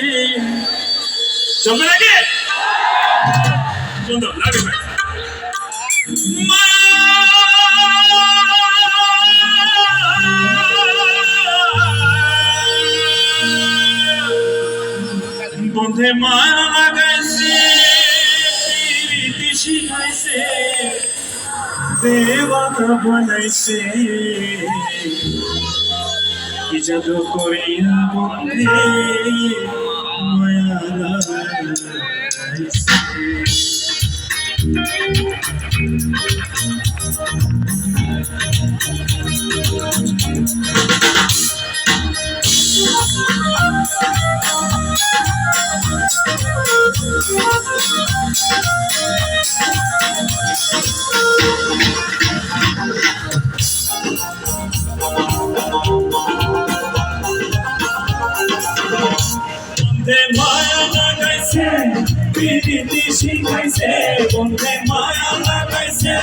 লাগাইছে চলবে নাকি সুন্দর লাগে ভাই বন্ধে মায়া লাগাইছে শিখাইছে দেওয়ানা বানাইছে। কি জাদু করিয়া বন্ধে মায়া লাগাইছে শিখাইছে বন্ধে মায়া লাগাইছে,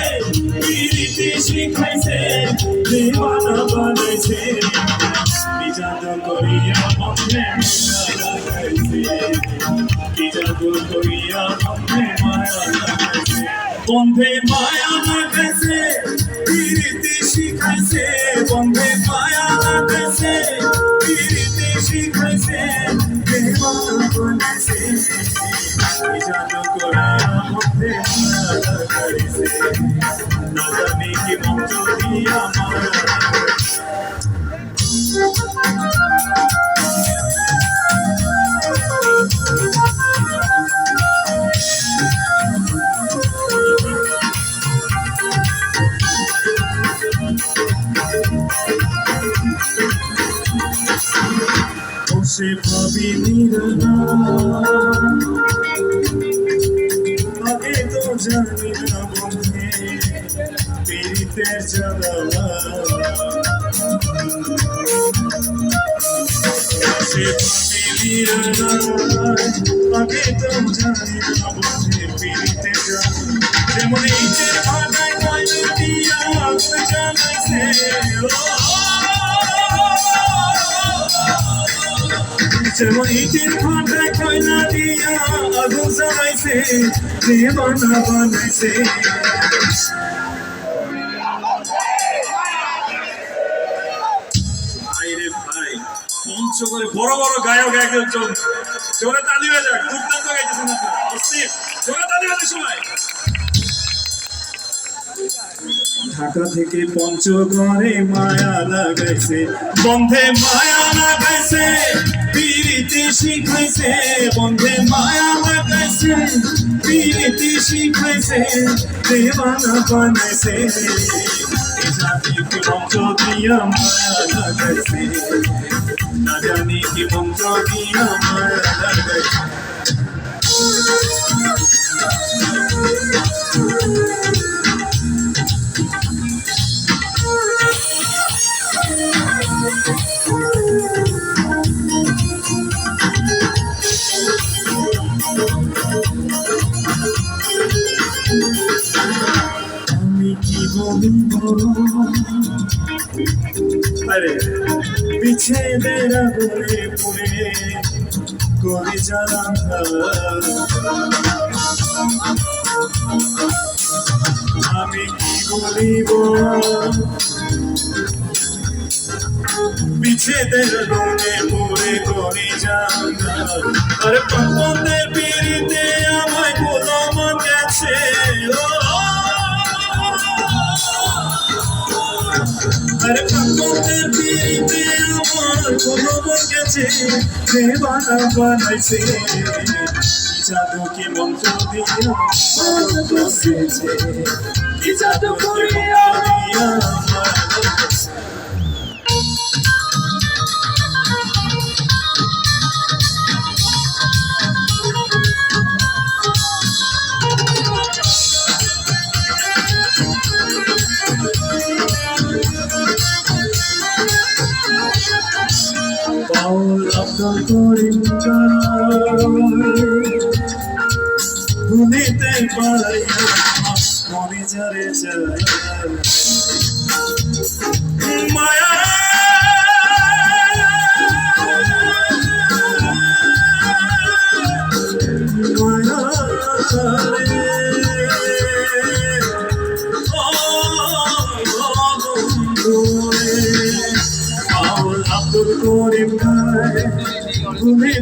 প্রীতি শিখাইছে দেওয়ানা বানাইছে। কি জাদু করিয়া বন্ধে মায়া লাগাইছে, কি জাদু করিয়া বন্ধে মায়া লাগাইছে। বন্ধে মায়া লাগাইছে, প্রীতি শিখাইছে বন্ধে মায়া লাগাইছে, প্রীতি শিখাইছে দেওয়ানা বানাইছে। জাদু মায়া লাগাইছে না জানি কি মন্ত্র দিয়া মায়া আগে তো জানি বন্ধে পীড়িতের জ্বালা যেমন ইটের ভাটায় কয়লা দিয়া আগুন জ্বালাইছে যেমন ইটের ভাটায় কয়লা দিয়া আগুন জ্বালাইছে দেবানা বানাইছে মঞ্চ করে বড় বড় গায়ক একজন। জোরে তালি হয়ে যাক দুর্দান্ত গাইতেছেন অস্থির। জোরে তালি হয়ে সবাই। ঢাকা থেকে পঞ্চগড়ে মায়া লাগাইছে, বন্ধে মায়া লাগাইছে, পিরিতি শিখাইছে, বন্ধে মায়া লাগাইছে, পিরিতি শিখাইছে, দেবানা বানাইছে। দিয়া মায়া লাগাইছে না জানি কি মন্ত্র দিয়া মায়া আরে পিছে বেড়া বলে পড়ে করে আমি কি বলিব? পিছে দেড়ে পড়ে করে যারা আরে পন্দের পিড়িতে আমায় গোলাম গেছে আরে পন্দের পিড়িতে আমার গোলাম গেছে। দেবানা বানাইছে। জাদুকে মন্ত্র দিয়া বসেছে জাদু করিয়া আব্দুল করিম মনে যারে যায় মায়া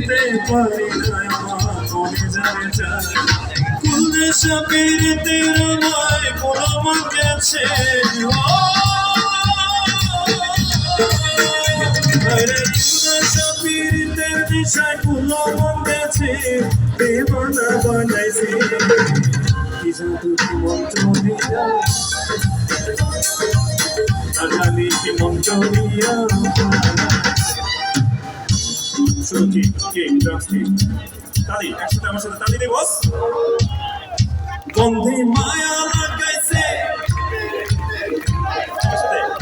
ভুলিতে পারি কুলে সাপের তেরো নয় কোনো গেছে দিশায় কুলো মন গেছে দেবনা বানাইছে কি জাদু মন্ত্র দিয়া আজানি কি মন্ত্র দিয়া কি কি ড্রামস কি? তালি, একসাথে আমার সাথে তালি দে, বস। বন্ধে মায়া লাগাইছে।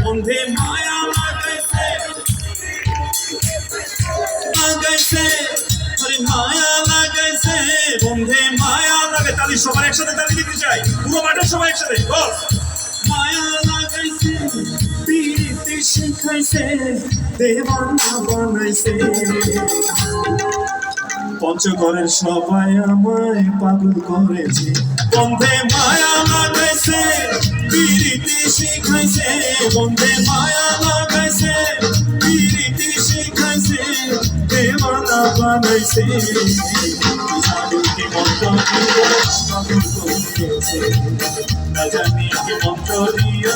বন্ধে মায়া লাগাইছে। লাগাইছে। আরে মায়া লাগাইছে। বন্ধে মায়া লাগাই তালি সবার একসাথে তালি দিতে চাই। পুরো মাঠের সবাই একসাথে, বস। মায়া শিখাইছে দেওয়ানা বানাইছে। পঞ্চগড়ের সবাই আমায় পাগল করেছে। বন্ধে মায়া লাগাইছে, পিরিতি শিখাইছে। বন্ধে মায়া লাগাইছে, পিরিতি শিখাইছে দেওয়ানা বানাইছে। না জানি কি মন্ত্র দিয়া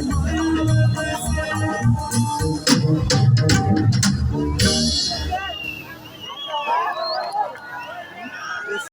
I'm